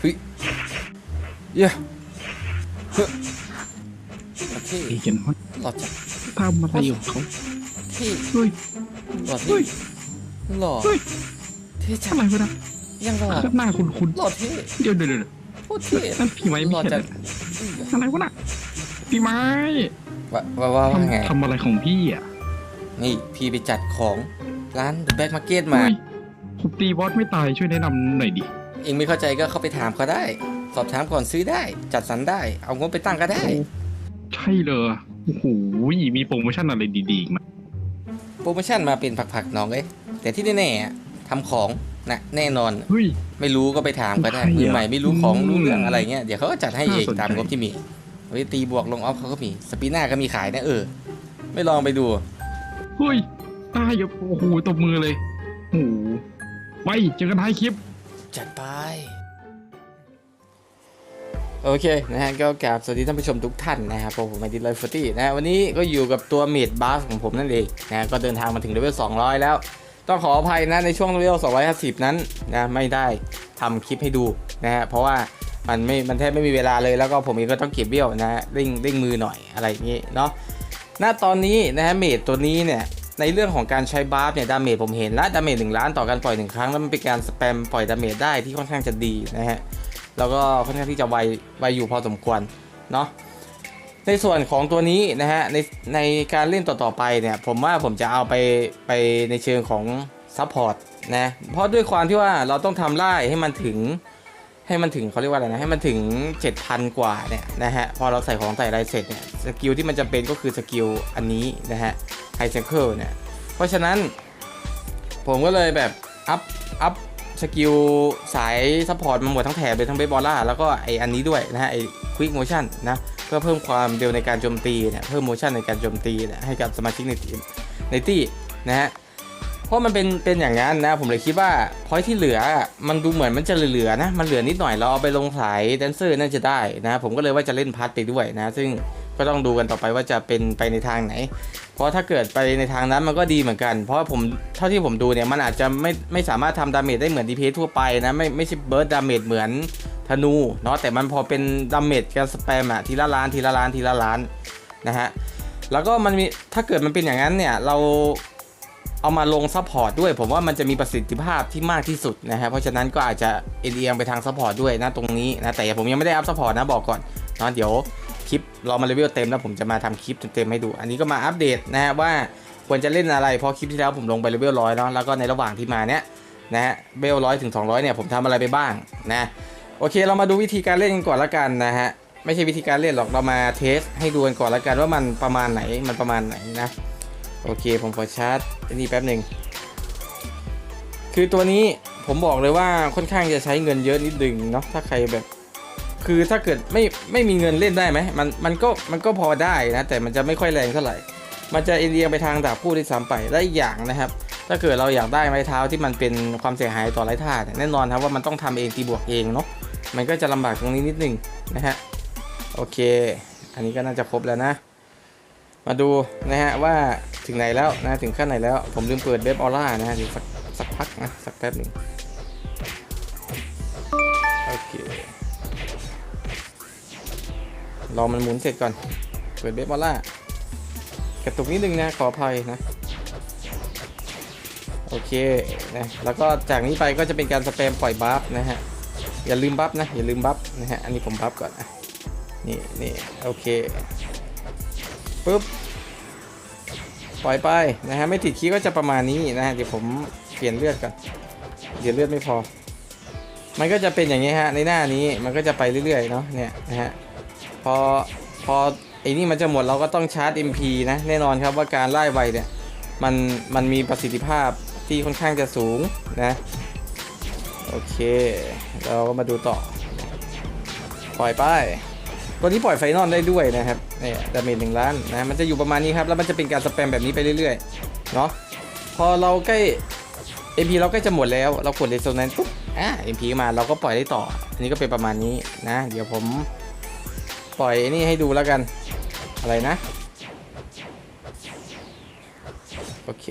เฮ้ยเย้เฮ้ยโอเคเฮ้ยเห็นว่าหล่อจังทำอะไรอยู่เขาเท่เฮ้ยหล่อเฮ้เท่ยหล่อเฮ้ยเท่จัอะงไรวะนะยังหล่อหน้าคุณคุณหล่อเท่เดี๋ยวเดี๋ยวเดี๋ยวโคตรเท่นั่นพี่ไม้หไม่ล่อใช่จัเหงรออุ้ยอะไรวะน่ะพี่ไม้ว่าว่าว่าว่าไงทำทำอะไรของพี่อะนี่พี่ไปจัดของร้าน The Back Market มาเฮ้ยผมตีบอสไม่ตายช่วยแนะนำหน่อยดิ เองไม่เข้าใจก็เข้าไปถามเขาได้ สอบถามก่อนซื้อได้ จัดสรรได้ เอางบไปตั้งก็ได้ ใช่เลยโอ้โหมีโปรโมชั่นอะไรดีๆอีกไหมโปรโมชั่นมาเป็นผักๆน้องเอ้ยแต่ที่แน่ๆอะทำของนะแน่นอน เฮ้ย ไม่รู้ก็ไปถามก็ได้ใช่เหรอมือใหม่ไม่รู้ของอืมรู้เรื่องอะไรเงี้ยเดี๋ยวเขาก็จัดให้เองน่าสนใจ ตามงบที่มีเฮ้ยตีบวกลงออฟเขาก็มีสปีน่าก็มีขายนะเออ ไม่ลองไปดู เฮ้ยตายอยู่โอ้โหตบมือเลยโอ้โหไปเจอกันท้ายคลิป จัดไป โอเคนะฮะก็กราบสวัสดีท่านผู้ชมทุกท่านนะครับผมผมไอดิไลฟ์ฟตี้นะฮะวันนี้ก็อยู่กับตัวเมดบัสของผมนั่นเองนะฮะก็เดินทางมาถึงเลเวล200 แล้ว ต้องขออภัยนะในช่วงเลเวล250 นั้นนะไม่ได้ทำคลิปให้ดูนะฮะเพราะว่ามันไม่มันแทบไม่มีเวลาเลยแล้วก็ผมเองก็ต้องเก็บเบี้ยวนะฮะเร่งเร่งมือหน่อยอะไรอย่างงี้เนาะณตอนนี้นะฮะเมดตัวนี้เนี่ย ในเรื่องของการใช้บาร์ฟเนี่ยดาเมจผมเห็นแล้วดาเมจหนึ่งล้านต่อการปล่อยหนึ่งครั้งแล้วมันเป็นการสแปมปล่อยดาเมจได้ที่ค่อนข้างจะดีนะฮะแล้วก็ค่อนข้างที่จะไวไวอยู่พอสมควรเนาะในส่วนของตัวนี้นะฮะในในการเล่นต่อๆไปเนี่ยผมว่าผมจะเอาไปไปในเชิงของซัพพอร์ตนะเพราะด้วยความที่ว่าเราต้องทำไล่ให้มันถึงให้มันถึงเขาเรียกว่าอะไรนะให้มันถึง 7,000 กว่าเนี่ยนะฮะพอเราใส่ของใส่อะไรเสร็จเนี่ยสกิลที่มันจะเป็นก็คือสกิลอันนี้นะฮะ ไฮเซเคิลเนี่ย เพราะฉะนั้นผมก็เลยแบบ อัพ อัพสกิลสายซัพพอร์ตมาหมดทั้งแถบเลยทั้งเบสบอลล่าแล้วก็ไออันนี้ด้วยนะฮะไอควิกโมชั่นนะเพื่อเพิ่มความเร็วในการโจมตีเนี่ยเพิ่มโมชั่นในการโจมตีเนี่ยให้กับสมาชิกในทีมในตี้นะฮะเพราะมันเป็นเป็นอย่างนั้นนะผมเลยคิดว่าพอยที่เหลือมันดูเหมือนมันจะเหลือๆนะมันเหลือนิดหน่อยเราเอาไปลงสายแดนเซอร์น่าจะได้นะผมก็เลยว่าจะเล่นพัทไปด้วยนะซึ่ง ก็ต้องดูกันต่อไปว่าจะเป็นไปในทางไหน เพราะถ้าเกิดไปในทางนั้นมันก็ดีเหมือนกัน เพราะผมเท่าที่ผมดูเนี่ยมันอาจจะไม่ไม่สามารถทำดาเมจได้เหมือนดีเพทั่วไปนะไม่ไม่ใช่เบิร์ดดาเมจเหมือนธนูเนาะแต่มันพอเป็นดาเมจการสแปมอะทีละล้านทีละล้านทีละล้านนะฮะแล้วก็มันมีถ้าเกิดมันเป็นอย่างนั้นเนี่ยเราเอามาลงซัพพอร์ตด้วย ผมว่ามันจะมีประสิทธิภาพที่มากที่สุดนะฮะเพราะฉะนั้นก็อาจจะเอียงไปทางซัพพอร์ตด้วยนะตรงนี้นะแต่ผมยังไม่ได้อัพซัพพอร์ตนะบอกก่อนเนาะเดี๋ยว คลิปรามาเลเวลเต็มแล้วผมจะมาทำคลิปเต็มให้ดู อันนี้ก็มาอัปเดตนะฮะว่าควรจะเล่นอะไรเพราะคลิปที่แล้วผมลงไปเลเวลร้อยเนาะแล้วก็ในระหว่างที่มาเนี้ยนะฮะเบลร้อยถึง 200เนี่ยผมทำอะไรไปบ้างนะโอเคเรามาดูวิธีการเล่นกันก่อนละกันนะฮะไม่ใช่วิธีการเล่นหรอกเรามาเทสให้ดูกันก่อนละกันว่ามันประมาณไหนมันประมาณไหนนะโอเคผมขอชาร์จนนี้แป๊บหนึ่งคือตัวนี้ผมบอกเลยว่าค่อนข้างจะใช้เงินเยอะนิดนึงเนาะถ้าใครแบบ คือถ้าเกิดไม่ไม่มีเงินเล่นได้ไหมมันมันก็มันก็พอได้นะแต่มันจะไม่ค่อยแรงเท่าไหร่ มันจะเอียงไปทางดาบคู่ที่ซ้ำไปและอีกอย่างนะครับ ถ้าเกิดเราอยากได้ไม้เท้าที่มันเป็นความเสียหายต่อไร้ท่าเนี่ยแน่นอนครับว่ามันต้องทำเองตีบวกเองเนาะมันก็จะลำบากตรงนี้นิดนึงนะฮะโอเค อันนี้ก็น่าจะครบแล้วนะ มาดูนะฮะว่าถึงไหนแล้วนะถึงขั้นไหนแล้ว ผมลืมเปิดเว็บออร่านะฮะเดี๋ยวสักสักพักนะสักแป๊บหนึ่งโอเค รอมันหมุนเสร็จก่อน เปิดเบสบอลล่ากระตุกนิดนึงนะ ขออภัยนะ โอเคนะแล้วก็จากนี้ไปก็จะเป็นการสแปมปล่อยบัฟนะฮะ อย่าลืมบัฟนะ อย่าลืมบัฟนะฮะ อันนี้ผมบัฟก่อนนี่นี่โอเคปุ๊บปล่อยไปนะฮะไม่ติดคีย์ก็จะประมาณนี้นะฮะเดี๋ยวผมเปลี่ยนเลือดก่อนเดี๋ยวเลือดไม่พอ มันก็จะเป็นอย่างนี้ฮะในหน้านี้มันก็จะไปเรื่อยๆเนาะเนี่ยนะฮะ พอพอไอ้นี่มันจะหมดเราก็ต้องชาร์จ MP นะแน่นอนครับว่าการไล่ไวเนี่ยมันมันมีประสิทธิภาพที่ค่อนข้างจะสูงนะโอเค เราก็มาดูต่อ ปล่อยไปตัวนี้ปล่อยไฟนอลได้ด้วยนะครับเนี่ยดาเมจหนึ่งล้านนะมันจะอยู่ประมาณนี้ครับ แล้วมันจะเป็นการสแปมแบบนี้ไปเรื่อยๆเนาะพอเราใกล้ MP เราใกล้จะหมดแล้ว เรากดเลโซนั้นปุ๊บอะ MP มาเราก็ปล่อยได้ต่อ อันนี้ก็เป็นประมาณนี้นะ เดี๋ยวผม ปล่อยไอ้นี่ให้ดูแล้วกัน อะไรนะ โอเค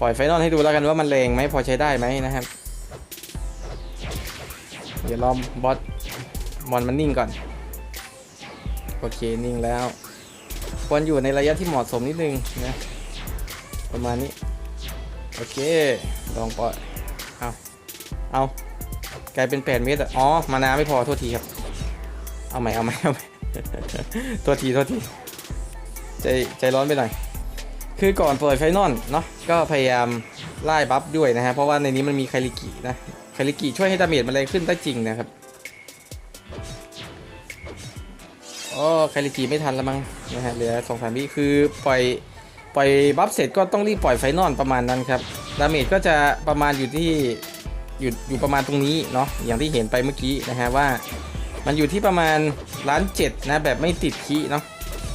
ปล่อยไฟนอลให้ดูแล้วกันว่ามันแรงไหมพอใช้ได้ไหมนะครับ เดี๋ยวรอบอสมอนมันนิ่งก่อน โอเค นิ่งแล้ว ควรอยู่ในระยะที่เหมาะสมนิดนึงนะ ประมาณนี้ โอเค ลองปล่อย เอา เอากลายเป็น 8 เมตรอะอ๋อ มานาไม่พอ โทษทีครับ เอาใหม่ เอาใหม่ เอาใหม่ โทษทีโทษทีใจใจร้อนไปหน่อยคือก่อนเปิดไฟนอลเนาะก็พยายามไล่บัฟด้วยนะฮะเพราะว่าในนี้มันมีไคลิกินะไคลิกิช่วยให้ดาเมจมันแรงขึ้นได้จริงนะครับอ๋อไคลิกิไม่ทันล้วมั้งนะฮะเหลือสองสามวิคือปล่อยปล่อยบัฟเสร็จก็ต้องรีบปล่อยไฟนอลประมาณนั้นครับดาเมจก็จะประมาณอยู่ที่อยู่อยู่ประมาณตรงนี้เนาะอย่างที่เห็นไปเมื่อกี้นะฮะว่า มันอยู่ที่ประมาณล้านเจ็ดนะแบบไม่ติดคีย์เนาะ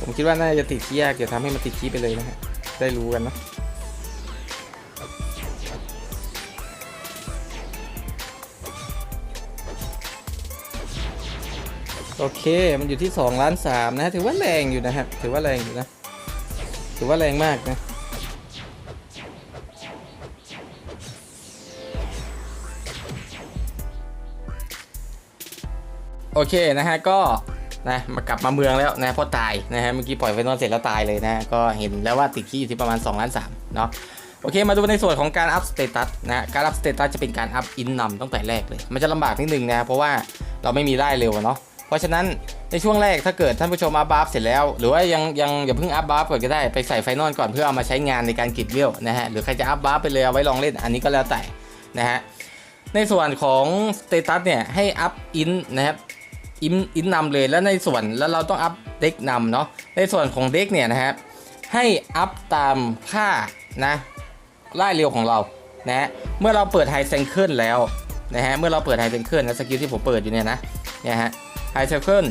ผมคิดว่าน่าจะติดคีย์ยากจะทำให้มันติดคีย์ไปเลยนะฮะได้รู้กันเนาะโอเค มันอยู่ที่2ล้าน3นะ ถือว่าแรงอยู่นะครับ ถือว่าแรงอยู่นะ ถือว่าแรงมากนะ โอเคนะฮะก็นะมากลับมาเมืองแล้วนะเพราะตายนะฮะเมื่อกี้ปล่อยไฟนอลเสร็จแล้วตายเลยนะก็เห็นแล้วว่าติดขี้อยู่ที่ประมาณ2ล้าน3เนาะโอเค มาดูในส่วนของการอัพสเตตัสนะการอัพสเตตัสจะเป็นการอัพอินนำตั้งแต่แรกเลย มันจะลำบากนิดนึงนะเพราะว่าเราไม่มีได้เร็วเนาะเพราะฉะนั้นในช่วงแรกถ้าเกิดท่านผู้ชมอัพบัฟเสร็จแล้ว หรือว่ายังยังอย่าเพิ่งอัพบัฟก่อนก็ได้ไปใส่ไฟนอลก่อนเพื่อเอามาใช้งานในการกิดเวลนะฮะหรือใครจะอัพบัฟไปเลยเอาไว้ลองเล่นอันนี้ก็แล้วแต่นะฮะในส่วนของสเตตัสเนี่ยให้อัพอินนะครับ อินอินนำเลยแล้วในส่วนแล้วเราต้องอัพเด็กนำเนาะในส่วนของเด็กเนี่ยนะครับให้อัพตามค่านะไล่เร็วของเรานะเมื่อเราเปิดไฮเซนเคิลแล้วนะฮะเมื่อเราเปิดไฮเซนเคิลนะสกิลที่ผมเปิดอยู่เนี่ยนะเนี่ยฮะไฮเซนเคิล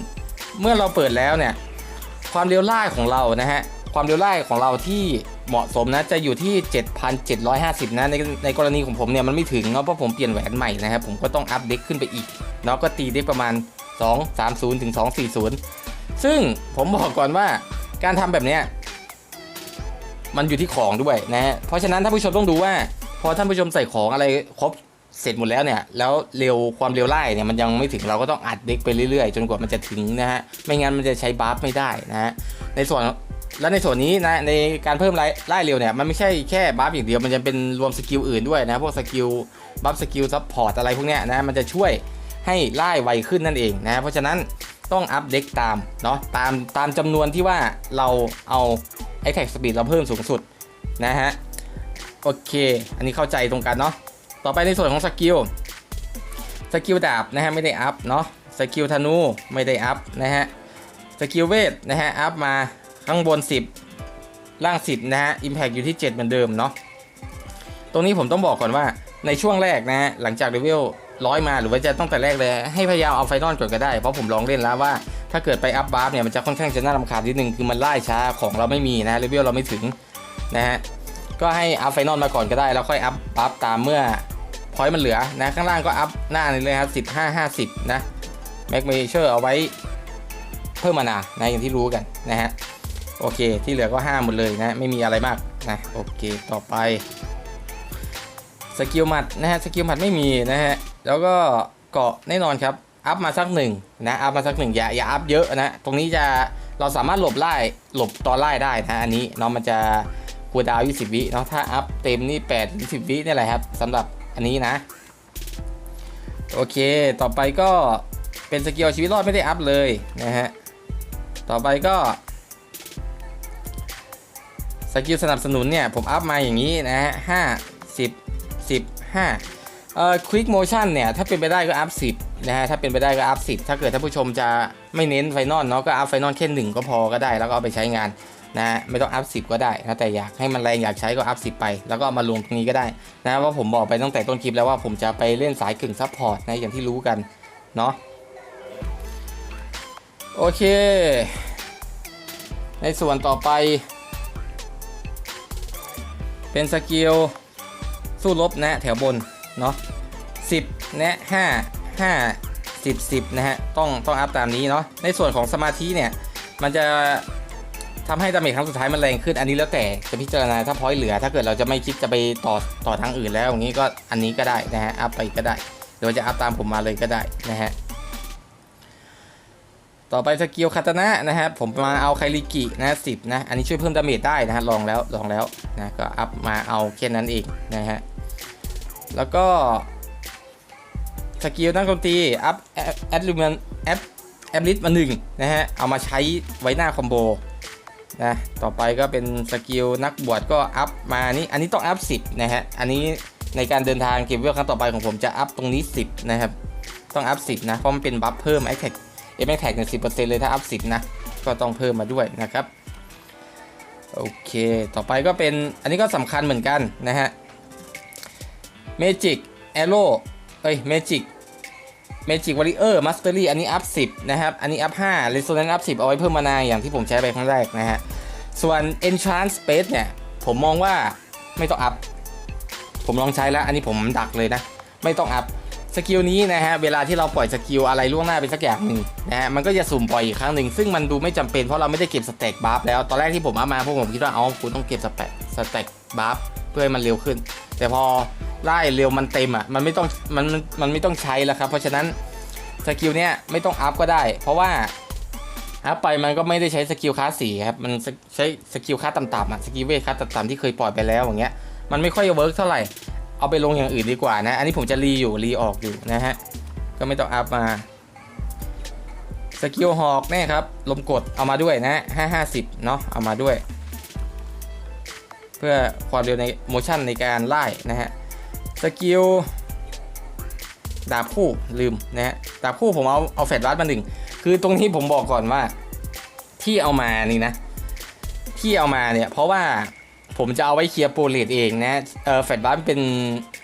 เมื่อเราเปิดแล้วเนี่ยความเร็วไล่ของเรานะฮะความเร็วไล่ของเราที่เหมาะสมนะจะอยู่ที่ 7,750 นะในในกรณีของผมเนี่ยมันไม่ถึงเนาะเพราะผมเปลี่ยนแหวนใหม่นะครับผมก็ต้องอัพเด็กขึ้นไปอีกเนาะก็ตีได้ประมาณ 2 3 0ถึง2 4 0 ซึ่งผมบอกก่อนว่าการทำแบบเนี้ยมันอยู่ที่ของด้วยนะฮะเพราะฉะนั้นท่านผู้ชมต้องดูว่า พอท่านผู้ชมใส่ของอะไรครบเสร็จหมดแล้วเนี่ย แล้วเร็วความเร็วไล่เนี่ยมันยังไม่ถึงเราก็ต้องอัดเด็กไปเรื่อยๆ จนกว่ามันจะถึงนะฮะ ไม่งั้นมันจะใช้บัฟไม่ได้นะฮะ ในส่วนและในส่วนนี้นะในการเพิ่มไล่ไล่เร็วเนี่ยมันไม่ใช่แค่บัฟอย่างเดียวมันจะเป็นรวมสกิลอื่นด้วยนะพวกสกิลบัฟสกิลซับพอร์ตอะไรพวกเนี้ยนะมันจะช่วย ให้ไล่ไวขึ้นนั่นเองนะเพราะฉะนั้นต้องอัพเด็กตามเนาะตามตามจำนวนที่ว่าเราเอาไอแท็กสปีดเราเพิ่มสูงสุดนะฮะโอเค อันนี้เข้าใจตรงกันเนาะต่อไปในส่วนของสกิลสกิลดาบนะฮะไม่ได้อัพเนาะสกิลธนูไม่ได้อัพนะฮะสกิลเวทนะฮะอัพมาข้างบน 10 ล่าง 10นะฮะอิมแพกอยู่ที่ 7 เหมือนเดิมเนาะตรงนี้ผมต้องบอกก่อนว่าในช่วงแรกนะฮะหลังจากเลเวล ร้อยมาหรือว่าจะตั้งแต่แรกเลยให้พยายามเอาไฟนอลก่อนก็ได้ เพราะผมลองเล่นแล้วว่า ถ้าเกิดไปอัพบาร์เนี่ยมันจะค่อนข้างจะน่ารำคาญนิดนึงคือมันไล่ช้าของเราไม่มีนะเลเวลเราไม่ถึงนะฮะก็ให้อัพไฟนอลมาก่อนก็ได้แล้วค่อยอัพบัฟตามเมื่อพอยต์มันเหลือนะข้างล่างก็อัพหน้านี่เลยครับสิบห้าห้าสิบนะแม็กเมเชอร์เอาไว้เพิ่มมานานะอย่างที่รู้กันนะฮะโอเคที่เหลือก็ห้าหมดเลยนะไม่มีอะไรมากนะโอเคต่อไปสกิลหมัดนะฮะสกิลหมัดไม่มีนะฮะ แล้วก็เกาะแน่นอนครับ อัพมาสักหนึ่งนะอัพมาสักหนึ่งอย่าอย่าอัพเยอะนะ ตรงนี้จะเราสามารถหลบไล่หลบตอนไล่ได้นะอันนี้เนาะมันจะคูดาวน์20วิเนาะถ้าอัพเต็มนี่8 20วินี่แหละครับสำหรับอันนี้นะ โอเคต่อไปก็เป็นสกิลชีวิตรอดไม่ได้อัพเลยนะฮะต่อไปก็สกิลสนับสนุนเนี่ยผมอัพมาอย่างนี้นะฮะห้าสิบ10 5 เอ่อ quick motion เนี่ย ถ้าเป็นไปได้ก็อัพ10นะฮะถ้าเป็นไปได้ก็อัพ10ถ้าเกิดท่านผู้ชมจะไม่เน้นไฟนอลเนาะก็อัพไฟนอลแค่หนึ่งก็พอก็ได้ แล้วก็เอาไปใช้งานนะฮะไม่ต้องอัพ10ก็ได้นะแต่อยากให้มันแรงอยากใช้ก็อัพ10ไป แล้วก็เอามาลงตรงนี้ก็ได้นะว่าผมบอกไปตั้งแต่ต้นคลิปแล้วว่าผมจะไปเล่นสายกึ่งซับพอร์ตนะอย่างที่รู้กันเนาะโอเค ในส่วนต่อไป เป็นสกิลสู้รบนะแถวบน เนาะ10นะ5 5 10 10นะฮะต้องต้องอัพตามนี้เนาะในส่วนของสมาธิเนี่ย มันจะทำให้ดาเมจครั้งสุดท้ายมันแรงขึ้น อันนี้แล้วแต่จะพิจารณาถ้าพอยต์เหลือ ถ้าเกิดเราจะไม่คิดจะไปต่อต่อทางอื่นแล้วอย่างนี้ก็อันนี้ก็ได้นะฮะอัพไปก็ได้หรือว่าจะอัพตามผมมาเลยก็ได้นะฮะต่อไปสกิลคาตานะนะครับผมมาเอาไคลิกินะสิบนะ อันนี้ช่วยเพิ่มดาเมจได้นะฮะลองแล้วลองแล้วนะก็อัพมาเอาแค่นั้นเองนะฮะ แล้วก็สกิลนักดนตรีอัพแอดลูมันแอปแอปลิสมาหนึ่งนะฮะ เอามาใช้ไว้หน้าคอมโบนะต่อไปก็เป็นสกิลนักบวชก็อัพมานี่อันนี้ต้องอัพ 10 นะฮะ อันนี้ในการเดินทางเก็บเวลครั้งต่อไปของผมจะอัพตรงนี้ 10 นะครับ ต้องอัพ 10 นะ เพราะมันเป็นบัฟเพิ่มไอแท็กเอ็มแท็กเนี่ยสิเลยถ้าอัพ 10 นะ ก็ต้องเพิ่มมาด้วยนะครับ โอเค ต่อไปก็เป็นอันนี้ก็สำคัญเหมือนกันนะฮะ เมจิกแอโร่เอ้ยเมจิกเมจิกวอริเออร์มาสเตอรี่อันนี้อัพ 10 นะครับ อันนี้อัพ5เรโซแนนซ์อัพ 10 เอาไว้เพิ่มมานาอย่างที่ผมใช้ไปครั้งแรกนะฮะ ส่วน Enchant Space เนี่ย ผมมองว่าไม่ต้องอัพ ผมลองใช้แล้ว อันนี้ผมดักเลยนะ ไม่ต้องอัพ สกิลนี้นะฮะ เวลาที่เราปล่อยสกิลอะไรล่วงหน้าไปสักอย่างหนึ่งนะฮะ มันก็จะสุ่มปล่อยอีกครั้งหนึ่ง ซึ่งมันดูไม่จำเป็นเพราะเราไม่ได้เก็บสเต็กบัฟแล้ว ตอนแรกที่ผมเอามาพวกผมคิดว่าเอาคุณต้องเก็บสเต็กสเต็กบัฟเพื่อให้มันเร็วขึ้น แต่พอ ไล่เร็วมันเต็มอะมันไม่ต้องมันมันไม่ต้องใช้แล้วครับ เพราะฉะนั้นสกิลเนี้ยไม่ต้องอัพก็ได้ เพราะว่าอัพไปมันก็ไม่ได้ใช้สกิลคลาสสีครับมันใช้สกิลคลาสต่ำๆอะสกิลเวทคลาสต่ำๆที่เคยปล่อยไปแล้วอย่างเงี้ยมันไม่ค่อยเวิร์กเท่าไหร่เอาไปลงอย่างอื่นดีกว่านะ อันนี้ผมจะรีอยู่รีออกอยู่นะฮะก็ไม่ต้องอัพมาสกิลหอกเนี่ยครับลมกดเอามาด้วยนะห้าห้าสิบเนาะเอามาด้วย เพื่อความเร็วในโมชั่นในการไล่นะฮะ สกิลดาบคู่ลืมนะฮะดาบคู่ผมเอาเอาแฟลชรัดมาหนึ่งคือตรงนี้ผมบอกก่อนว่าที่เอามานี่นะ ที่เอามาเนี่ย เพราะว่าผมจะเอาไว้เคลียร์โปรเลตเองนะเออแฟดบัสเป็น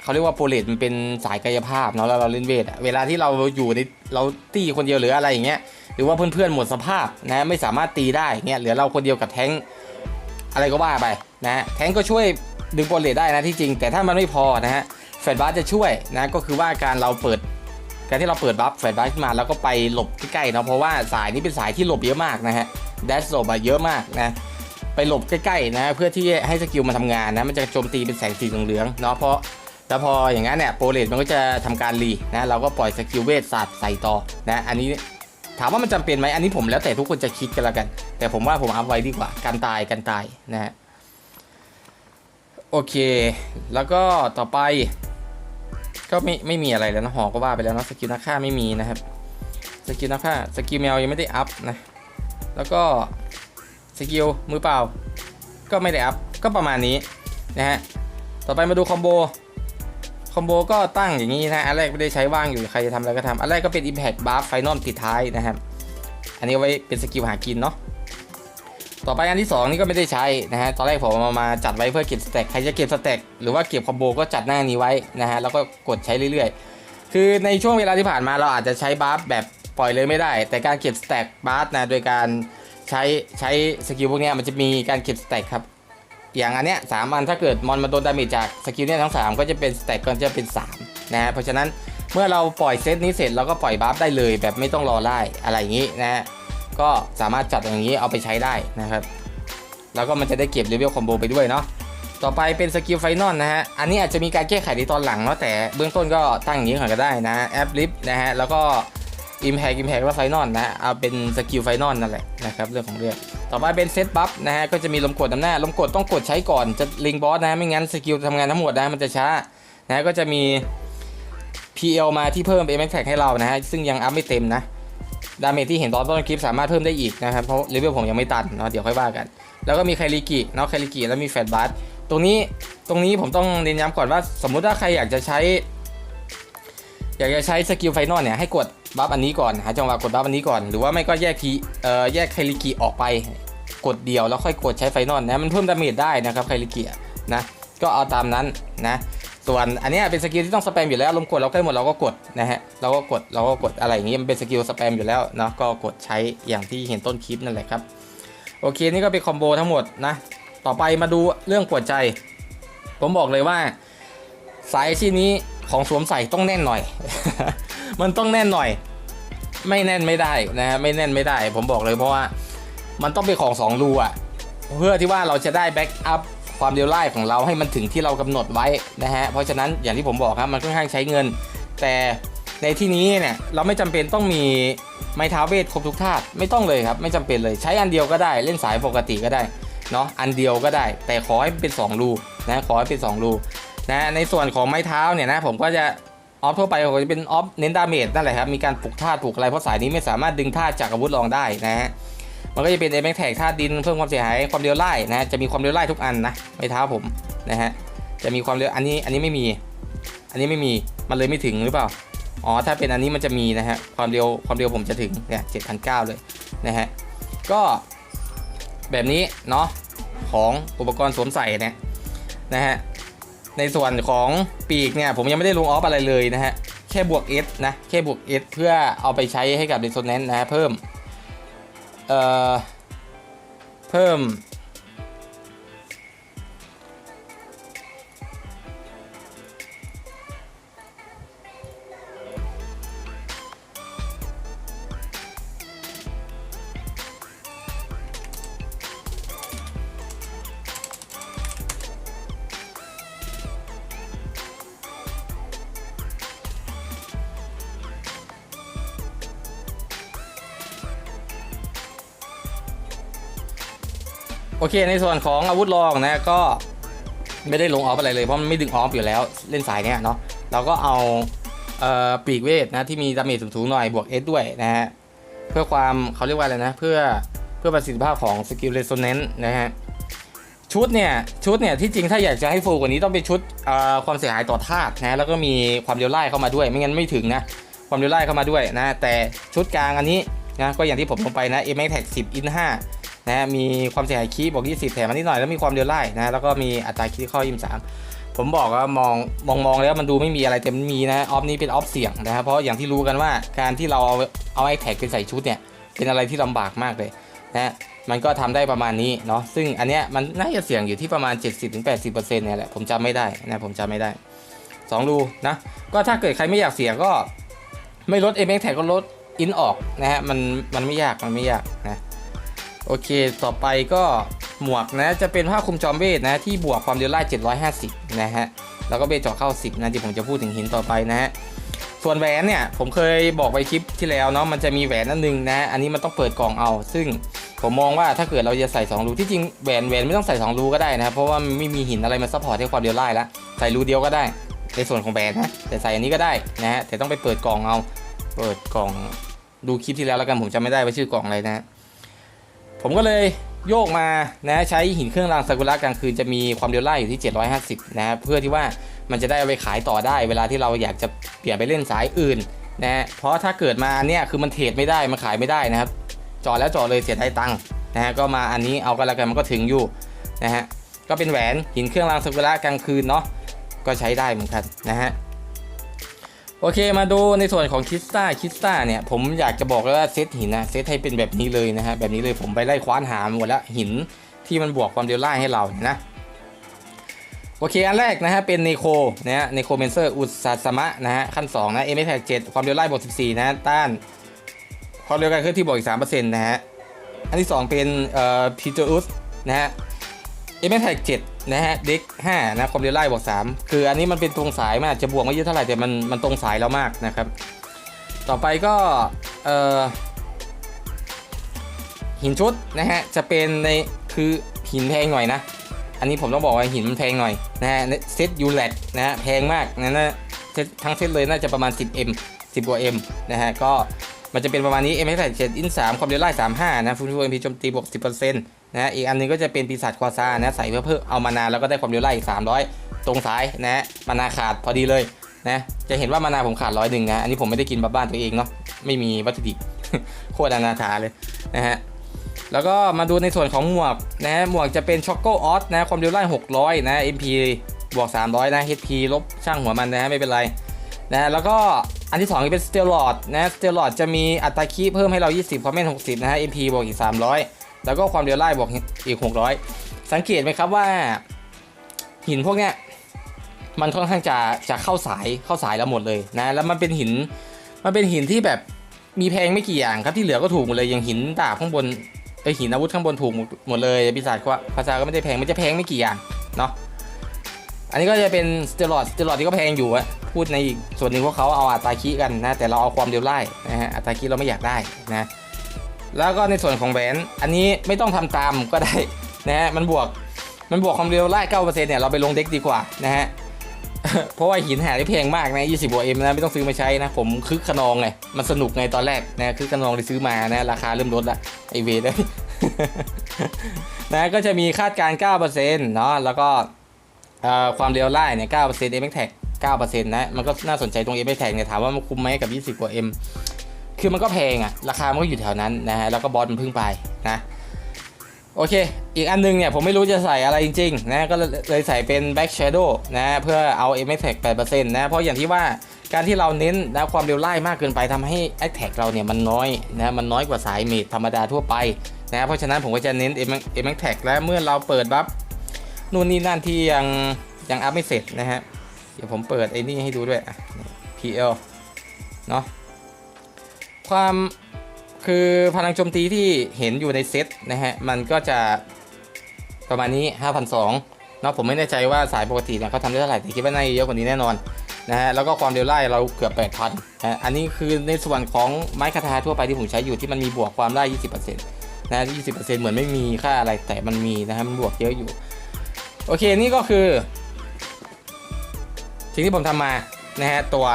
เขาเรียกว่าโปรเลตมันเป็นสายกายภาพเนาะแล้วเราเล่นเวทเวลาที่เราอยู่ในเราตีคนเดียวหรืออะไรอย่างเงี้ยหรือว่าเพื่อนๆหมดสภาพนะไม่สามารถตีได้เงี้ยเหลือเราคนเดียวกับแท้งอะไรก็ว่าไปนะแท้งก็ช่วยดึงโปรเลตได้นะที่จริง แต่ถ้ามันไม่พอนะฮะ แฟดบัสจะช่วยนะก็คือว่าการเราเปิด การที่เราเปิดบัฟแฟลชบัฟขึ้นมาแล้วก็ไปหลบใกล้ๆเนาะเพราะว่าสายนี้เป็นสายที่หลบเยอะมากนะฮะแดชหลบอะเยอะมากนะไปหลบใกล้ๆนะเพื่อที่ให้สกิลมันทำงานนะมันจะโจมตีเป็นแสงสีเหลืองเนาะเพราะแล้วพออย่างนั้นเนี่ยโปรเลตมันก็จะทำการรีนะเราก็ปล่อยสกิลเวทสาดใส่ต่อนะอันนี้ถามว่ามันจำเป็นไหมอันนี้ผมแล้วแต่ทุกคนจะคิดกันแล้วกัน แต่ผมว่าผมอัพไว้ดีกว่าการตายการตายนะฮะโอเค แล้วก็ต่อไป ก็ไม่ไม่มีอะไรแล้วนะหอก็ว่าไปแล้วนะสกิลนักฆ่าไม่มีนะครับสกิลนักฆ่าสกิลแมวยังไม่ได้อัพนะแล้วก็สกิลมือเปล่า ก็ไม่ได้อัพก็ประมาณนี้นะฮะต่อไปมาดูคอมโบคอมโบก็ตั้งอย่างนี้นะอันแรกไม่ได้ใช้ว่างอยู่ใครจะทำอะไรก็ทำอันแรกก็เป็น Impact Buff Final ติดท้ายนะครับ อันนี้ไว้เป็นสกิลหากินเนาะ ต่อไปอันที่สองนี่ก็ไม่ได้ใช้นะฮะตอนแรกผมเอามาจัดไว้เพื่อเก็บสแต็กใครจะเก็บสแต็กหรือว่าเก็บคอมโบก็จัดหน้านี้ไว้นะฮะแล้วก็กดใช้เรื่อยๆ คือในช่วงเวลาที่ผ่านมาเราอาจจะใช้บัฟแบบปล่อยเลยไม่ได้ แต่การเก็บสแต็กบัฟนะโดยการใช้ใช้สกิลพวกนี้มันจะมีการเก็บสแต็กครับอย่างอันเนี้ยสามอันถ้าเกิดมอนมาโดนดาเมจจากสกิลเนี้ยทั้ง 3 ก็จะเป็นสแต็กก็จะเป็น3นะฮะเพราะฉะนั้นเมื่อเราปล่อยเซตนี้เสร็จเราก็ปล่อยบัฟได้เลยแบบไม่ต้องรอไล่อะไรอย่างนี้นะฮะ ก็สามารถจัดอย่างนี้เอาไปใช้ได้นะครับ แล้วก็มันจะได้เก็บเลเวลคอมโบไปด้วยเนาะต่อไปเป็นสกิลไฟนอลนะฮะ อันนี้อาจจะมีการแก้ไขในตอนหลังเนาะแต่เบื้องต้นก็ตั้งอย่างนี้ก่อนก็ได้นะแอปลิฟนะฮะ แล้วก็อิมแพกอิมแพกแล้วไฟนอลนะเอาเป็นสกิลไฟนอลนั่นแหละนะครับเรื่องของเรื่อง ต่อไปเป็นเซตบัฟนะฮะ ก็จะมีลมกดนำหน้าลมกดต้องกดใช้ก่อนจะลิงบอสนะไม่งั้นสกิลทำงานทั้งหมดนะมันจะช้านะก็จะมี PL มาที่เพิ่ม m x ให้เรานะฮะซึ่งยังอัพไม่เต็มนะ ดาเมจที่เห็นตอนต้นคลิปสามารถเพิ่มได้อีกนะครับ เพราะเลเวลผมยังไม่ตันเนาะเดี๋ยวค่อยว่ากัน แล้วก็มีไคลิกิเนาะไคลิกิแล้วมีแฟตบัสตรงนี้ตรงนี้ผมต้องเน้นย้ำก่อนว่าสมมุติว่าใครอยากจะใช้ อยากจะใช้สกิลไฟนอลเนี่ยให้กดบัฟอันนี้ก่อนหาจังหวะกดบัฟอันนี้ก่อนหรือว่าไม่ก็แยกทีเอ่อแยกไคลิกิออกไป กดเดียวแล้วค่อยกดใช้ไฟนอลนะมันเพิ่มดาเมจได้นะครับไคลิกิอะนะก็เอาตามนั้นนะ ส่วนอันนี้เป็นสกิลที่ต้องสแปมอยู่แล้วลมกดเราใกล้หมดเราก็กดนะฮะเราก็กดเราก็กดอะไรอย่างงี้มันเป็นสกิลสแปมอยู่แล้วเนาะก็กดใช้อย่างที่เห็นต้นคลิปนั่นแหละครับโอเคนี่ก็เป็นคอมโบทั้งหมดนะต่อไปมาดูเรื่องปวดใจ ผมบอกเลยว่า สายอาชีพนี้ของสวมใส่ต้องแน่นหน่อย มันต้องแน่นหน่อย ไม่แน่นไม่ได้นะฮะไม่แน่นไม่ได้ ผมบอกเลยเพราะว่ามันต้องเป็นของสองรูอะเพื่อที่ว่าเราจะได้แบ็กอัพ ความเร็วไล่ของเราให้มันถึงที่เรากำหนดไว้นะฮะเพราะฉะนั้นอย่างที่ผมบอกครับมันค่อนข้างใช้เงิน แต่ในที่นี้เนี่ยเราไม่จำเป็นต้องมีไม้เท้าเวทครบทุกธาตุไม่ต้องเลยครับไม่จำเป็นเลยใช้อันเดียวก็ได้เล่นสายปกติก็ได้เนาะอันเดียวก็ได้ แต่ขอให้เป็น 2 รูนะขอให้เป็น 2 รูนะในส่วนของไม้เท้าเนี่ยนะผมก็จะออฟทั่วไปผมจะเป็นออฟเน้นดาเมจนั่นแหละครับมีการปลุกธาตุปลุกอะไรเพราะสายนี้ไม่สามารถดึงธาตุจากอาวุธรองได้นะฮะ มันก็จะเป็นเอเมกแท็กธาตุดินเพิ่มความเสียหายความเร็วไล่นะจะมีความเร็วไล่ทุกอันนะไม้เท้าผมนะฮะจะมีความเร็วอันนี้อันนี้ไม่มี อันนี้ไม่มีมันเลยไม่ถึงหรือเปล่าอ๋อถ้าเป็นอันนี้มันจะมีนะฮะความเร็วความเร็วผมจะถึงเนี่ยเจ็ดพันเก้าเลยนะฮะก็แบบนี้เนาะของอุปกรณ์สวมใส่เนี่ยนะฮะในส่วนของปีกเนี่ยผมยังไม่ได้ลงออฟอะไรเลยนะฮะแค่บวก S นะแค่บวก S เพื่อเอาไปใช้ให้กับ r e s o n a n c e นะฮะเพิ่ม เพิ่ม โอเค ในส่วนของอาวุธรองนะก็ไม่ได้ลงออฟอะไรเลยเพราะมันไม่ดึงออฟอยู่แล้วเล่นสายเนี้ยเนาะเราก็เอาเอ่อปีกเวทนะที่มีดาเมจสูงๆหน่อยบวก S ด้วยนะฮะเพื่อความเขาเรียกว่าอะไรนะเพื่อเพื่อประสิทธิภาพของสกิลเร s o เ a น c e นะฮะชุดเนี่ยชุดเนี่ยที่จริงถ้าอยากจะให้ฟูกว่านี้ต้องเป็นชุดเอ่อความเสียหายต่อธาตุนะแล้วก็มีความเร็วไล่เข้ามาด้วย ไม่งั้นไม่ถึงนะความเร็วไล่เข้ามาด้วยนะแต่ชุดกลางอันนี้นะก็อย่างที่ผมลงไปนะ m x t a g 10 in 5 นะมีความเสียหายคีย์บอก20แถมมานิดหน่อยแล้วมีความเร็วไล่นะแล้วก็มีอัตราคีย์ข้อ23ผมบอกว่ามองมองมองแล้วมันดูไม่มีอะไรเต็มมีนะออฟนี้เป็นออฟเสี่ยงนะครับเพราะอย่างที่รู้กันว่าการที่เราเอาเอาไอ้แท็กไปใส่ชุดเนี่ยเป็นอะไรที่ลำบากมากเลยนะมันก็ทำได้ประมาณนี้เนาะซึ่งอันเนี้ยมันน่าจะเสี่ยงอยู่ที่ประมาณ 70-80%เนี่ยแหละผมจำไม่ได้นะผมจำไม่ได้2รูนะก็ถ้าเกิดใครไม่อยากเสียก็ไม่ลด m x แท็กก็ลดอินออกนะฮะมันมันไม่ยากมันไม่ยากนะ โอเค ต่อไปก็หมวกนะจะเป็นผ้าคลุมจอมเวทนะที่บวกความเร็วไล่750 นะฮะ แล้วก็เบสจาะเข้า 10 นะที่ผมจะพูดถึงหินต่อไปนะฮะ ส่วนแหวนเนี่ยผมเคยบอกไปคลิปที่แล้วเนาะมันจะมีแหวนนั่นนึงนะ อันนี้มันต้องเปิดกล่องเอา ซึ่งผมมองว่าถ้าเกิดเราจะใส่2รูที่จริงแหวนแหวนไม่ต้องใส่2รูก็ได้นะครับเพราะว่าไม่มีหินอะไรมาซัพพอร์ตให้ความเร็วไล่ละใส่รูเดียวก็ได้ ในส่วนของแหวนนะแต่ใส่อันนี้ก็ได้นะฮะแต่ต้องไปเปิดกล่องเอา เปิดกล่องดูคลิปที่แล้วแล้วกันผมจำไม่ได้ว่าชื่อกล่องอะไรนะฮะ ผมก็เลยโยกมานะใช้หินเครื่องรางซากุระกลางคืนจะมีความเร็วไล่อยู่ที่ 750 นะครับเพื่อที่ว่ามันจะได้เอาไปขายต่อได้ เวลาที่เราอยากจะเปลี่ยนไปเล่นสายอื่นนะเพราะถ้าเกิดมาเนี้ยคือมันเทรดไม่ได้มันขายไม่ได้นะครับจอดแล้วจอดเลยเสียดายตังค์นะฮะก็มาอันนี้เอากันแล้วกันมันก็ถึงอยู่นะฮะก็เป็นแหวนหินเครื่องรางซากุระกลางคืนเนาะก็ใช้ได้เหมือนกันนะฮะ โอเคมาดูในส่วนของคิสตาคิสตาเนี่ยผมอยากจะบอกเลยว่าเซตหินนะเซตให้เป็นแบบนี้เลยนะฮะแบบนี้เลยผมไปไล่คว้านหาหมดแล้วหินที่มันบวกความเร็วไล่ให้เราเนี่ยนะโอเค อันแรกนะฮะ เป็นเนโคนะฮะเนโคเมนเซอร์อุตสาสมะนะฮะ ขั้น 2 นะเอ็มเอฟเจ็ดความเร็วไล่บวก14 นะ ต้าน ความเร็วการเคลื่อนที่บวกอีก3%นะฮะ อันที่ 2 เป็นเอ่อพีเตอุสนะฮะ เอ็มแท็กเจ็ดนะฮะเด็กห้านะคอมเดลไล่บวกสามคืออันนี้มันเป็นตรงสายมันอาจจะบวกไม่เยอะเท่าไหร่แต่มันมันตรงสายเรามากนะครับ ต่อไปก็เอ่อหินชุดนะฮะจะเป็นในคือหินแพงหน่อยนะ อันนี้ผมต้องบอกว่าหินมันแพงหน่อยนะฮะเซตยูแลตนะฮะแพงมากนะนะเซตทั้งเซตเลยน่าจะประมาณ 10M 10กว่า M นะฮะก็มันจะเป็นประมาณนี้ M แท็กเจ็ดอินสามความเร็วไล่35นะฟูฟูเอ็มพีโจมตีบวก10%นะ ฮะอีกอันหนึงก็จะเป็นปีศาจควาซานะใส่เพื่อเพิ่มเอามานาแล้วก็ได้ความเร็วไล่อีก300 ตรงสายนะมานาขาดพอดีเลยนะจะเห็นว่ามานาผมขาดร้อยหนึ่งนะอันนี้ผมไม่ได้กินบ้าบ้านตัวเองเนาะไม่มีวัตถุดิบโคตรอนาถาเลยนะฮะแล้วก็มาดูในส่วนของหมวกนะหมวกจะเป็นช็อกโกออสนะความเร็วไล่600 นะ MP บวก 300 นะ HP ลบช่างหัวมันนะฮะไม่เป็นไรนะแล้วก็อันที่2เป็นสเตียรอดนะสเตียรอดจะมีอัตราคีเพิ่มให้เรา 20 ความแม่น 60 นะฮะ MP บวกอีก 300 แล้วก็ความเร็วไล่บวกอีก 600 สังเกตไหมครับว่า หินพวกเนี้ยมันค่อนข้างจะจะเข้าสายเข้าสายแล้วหมดเลยนะ แล้วมันเป็นหินมันเป็นหินที่แบบมีแพงไม่กี่อย่างครับที่เหลือก็ถูกหมดเลยอย่างหินดาบข้างบนไอหินอาวุธข้างบนถูกหมดหมดเลยปีศาจก็ภาษาก็ไม่ได้แพงมันจะแพงไม่กี่อย่างเนาะอันนี้ก็จะเป็นสเตียรอดสเตียรอดที่ก็แพงอยู่อะพูดในอีกส่วนหนึ่งพวกเขาเอาอัตราคีกันนะแต่เราเอาความเร็วไล่นะฮะอัตราคีเราไม่อยากได้นะ แล้วก็ในส่วนของแหวนอันนี้ไม่ต้องทำตามก็ได้นะฮะมันบวกมันบวกความเร็วไล่เก้าเปอร์เซ็นต์เนี่ยเราไปลงเด็กดีกว่านะฮะเพราะว่าหินหาได้แพงมากนะ20บวเอ็มนะไม่ต้องซื้อมาใช้นะ ผมคึกขนองไงมันสนุกไงตอนแรกนะคึกขนองเลยซื้อมานะราคาเริ่มลดละไอเวได้นะก็จะมีคาดการณ์9%เนาะแล้วก็เอ่อความเร็วไล่เนี่ย9% m x t a g 9%นะ มันก็น่าสนใจตรง m x t a g เนี่ยถามว่ามันคุ้มไหมกับ 20 กว่า M คือมันก็แพงอะราคามันก็อยู่แถวนั้นนะฮะแล้วก็บอสมันเพิ่งไปนะโอเค อีกอันนึงเนี่ยผมไม่รู้จะใส่อะไรจริงๆนะก็เลยใส่เป็น Back Shadow นะเพื่อเอา m x t a g 8%นะเพราะอย่างที่ว่าการที่เราเน้นนะความเร็วไล่มากเกินไปทำให้ a t t a c เราเนี่ยมันน้อยนะมันน้อยกว่าสายเมดธรรมดาทั่วไปนะเพราะฉะนั้นผมก็จะเน้น m m x t a g และเมื่อเราเปิดบัฟนู่นนี่นั่นที่ยังยังอัพไม่เสร็จนะฮะเดี๋ยวผมเปิดไอ้นี่ให้ดูด้วย PL เนาะ ความคือพลังโจมตีที่เห็นอยู่ในเซตนะฮะ มันก็จะประมาณนี้ 5,200เนาะผมไม่แน่ใจว่าสายปกติเนี่ยเขาทำได้เท่าไหร่แต่คิดว่าน่าจะเยอะกว่านี้แน่นอนนะฮะแล้วก็ความเร็วไล่เราเกือบ 8,000นะอันนี้คือในส่วนของไม้คาทาทั่วไปที่ผมใช้อยู่ที่มันมีบวกความไล่ 20%นะ20%เหมือนไม่มีค่าอะไรแต่มันมีนะฮะมันบวกเยอะอยู่ โอเคนี่ก็คือสิ่งที่ผมทำมานะฮะตัว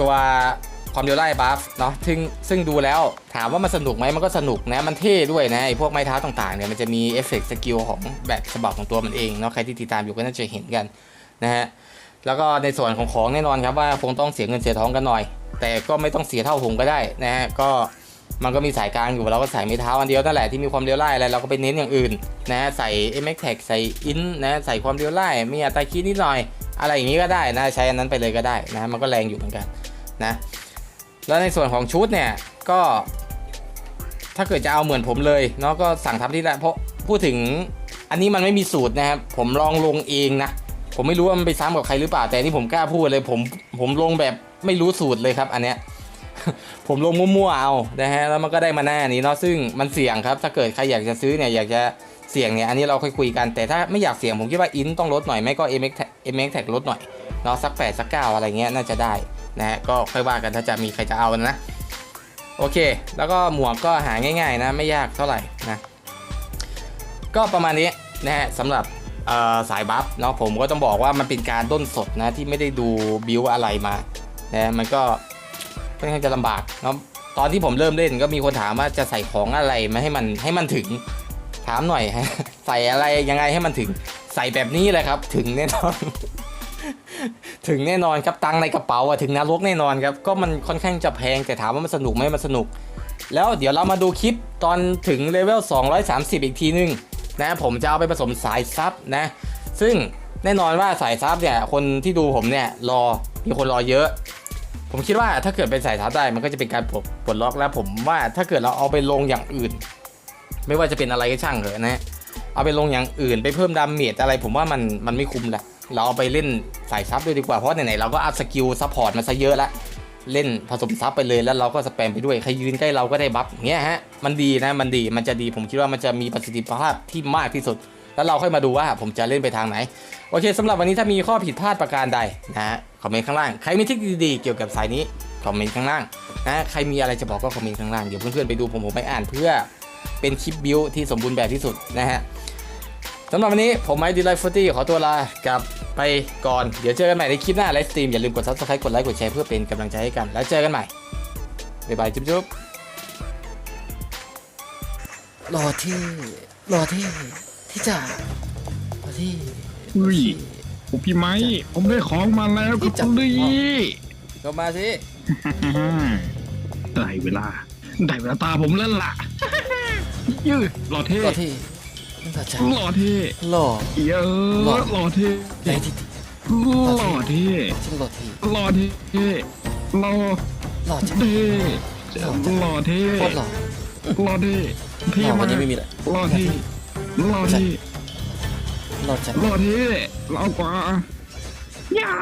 ตัว ความเร็วไล่บัฟเนาะซึ่งซึ่งดูแล้วถามว่ามันสนุกไหมมันก็สนุกนะมันเท่ด้วยนะไอพวกไม้เท้าต่างๆเนี่ยมันจะมีเอฟเฟกต์สกิลของแบบฉบับของตัวมันเองเนาะใครที่ติดตามอยู่ก็น่าจะเห็นกันนะฮะแล้วก็ในส่วนของของแน่นอนครับว่าคงต้องเสียเงินเสียท้องกันหน่อย แต่ก็ไม่ต้องเสียเท่าผมก็ได้นะฮะก็มันก็มีสายกลางอยู่เราก็ใส่ไม้เท้าอันเดียวนั่นแหละที่มีความเร็วไล่อะไรเราก็ไปเน้นอย่างอื่นนะฮะใส่ m x t a g ใส่อินนะใส่ความเร็วไล่มีอัตราคีนิดหน่อย อะไรอย่างนี้ก็ได้นะใช้อันนั้นไปเลยก็ได้นะมันก็แรงอยู่เหมือนกันนะ แล้วในส่วนของชุดเนี่ยก็ถ้าเกิดจะเอาเหมือนผมเลยเนาะก็สั่งทำที่ละเพราะพูดถึงอันนี้มันไม่มีสูตรนะครับผมลองลงเองนะผมไม่รู้ว่ามันไปซ้ำกับใครหรือเปล่าแต่นี่ผมกล้าพูดเลยผมผมลงแบบไม่รู้สูตรเลยครับ อันเนี้ยผมลงมั่วๆเอานะฮะแล้วมันก็ได้มาหน้านี้เนาะซึ่งมันเสี่ยงครับ ถ้าเกิดใครอยากจะซื้อเนี่ยอยากจะเสี่ยงเนี่ยอันนี้เราค่อยคุยกันแต่ถ้าไม่อยากเสี่ยงผมคิดว่าอินต้องลดหน่อยไม่ก็ MX MX Tag ลดหน่อยเนาะสัก8สัก9อะไรเงี้ยน่าจะได้ นะฮะก็ค่อยว่ากันถ้าจะมีใครจะเอานะโอเค แล้วก็หมวกก็หาง่าย ๆ นะ ไม่ยากเท่าไหร่นะก็ประมาณนี้นะฮะสำหรับสายบัฟเนาะผมก็ต้องบอกว่ามันเป็นการด้นสดนะที่ไม่ได้ดูบิวอะไรมานะมันก็ค่อนข้างจะลำบากเนาะตอนที่ผมเริ่มเล่นก็มีคนถามว่าจะใส่ของอะไรมาให้มันให้มันถึงถามหน่อยฮะใส่อะไรยังไงให้มันถึง ใส่แบบนี้เลยครับ ถึงแน่นอน ถึงแน่นอนครับตังในกระเป๋าอะถึงนรกแน่นอนครับก็มันค่อนข้างจะแพงแต่ถามว่ามันสนุกไหมมันสนุก แล้วเดี๋ยวเรามาดูคลิปตอนถึงเลเวล230 อีกทีนึงนะผมจะเอาไปผสมสายซับนะ ซึ่งแน่นอนว่าสายซับเนี่ยคนที่ดูผมเนี่ยรอมีคนรอเยอะ ผมคิดว่าถ้าเกิดเป็นสายซับได้มันก็จะเป็นการปลดปลดล็อกแล้วผมว่าถ้าเกิดเราเอาไปลงอย่างอื่น ไม่ว่าจะเป็นอะไรก็ช่างเถอะนะเอาไปลงอย่างอื่นไปเพิ่มดาเมจอะไรผมว่ามันมันไม่คุ้มแหละ เราเอาไปเล่นสายซับด้วยดีกว่าเพราะไหนๆเราก็อัพสกิลซัพพอร์ตมาซะเยอะละเล่นผสมซับไปเลยแล้วเราก็สแปมไปด้วยใครยืนใกล้เราก็ได้บัฟเงี้ยฮะมันดีนะมันดีมันจะดีผมคิดว่ามันจะมีประสิทธิภาพที่มากที่สุด แล้วเราค่อยมาดูว่าผมจะเล่นไปทางไหน โอเคสำหรับวันนี้ถ้ามีข้อผิดพลาดประการใดนะฮะคอมเมนต์ข้างล่างใครมีเทคนิคดีๆเกี่ยวกับสายนี้คอมเมนต์ข้างล่างนะใครมีอะไรจะบอกก็คอมเมนต์ข้างล่างเดี๋ยวเพื่อนๆไปดูผมผมไปอ่านเพื่อเป็นคลิปบิวที่สมบูรณ์แบบที่สุดนะฮะ สำหรับวันนี้ผมไมค์ดีไลฟ์ฟตี้ขอตัวลากลับไปก่อน เดี๋ยวเจอกันใหม่ในคลิปหน้าไลฟ์สตรีมอย่าลืมกด subscribe กดไลค์กดแชร์เพื่อเป็นกำลังใจให้กัน แล้วเจอกันใหม่ บ๊ายบาย จุ๊บจุ๊บรอที่รอที่ที่จะรอที่อุ้ยโอ้พี่ไม้ ผมได้ของมาแล้วครับคุณลี่ก็มาสิ ได้เวลา ได้เวลาตาผมแล้วล่ะยืดหล่อเท่รอที่ รอใจหล่อเท่รอเยอะหล่อหล่อเท่ในที่หล่อเท่ฉันรอที่หล่อเท่หล่อรอใจเท่หล่อเท่โคตรหล่อหล่อเท่เท่หล่อมากวันนี้ไม่มีเลยหล่อเท่หล่อเท่รอใจหล่อเท่หล่อกว่าย่า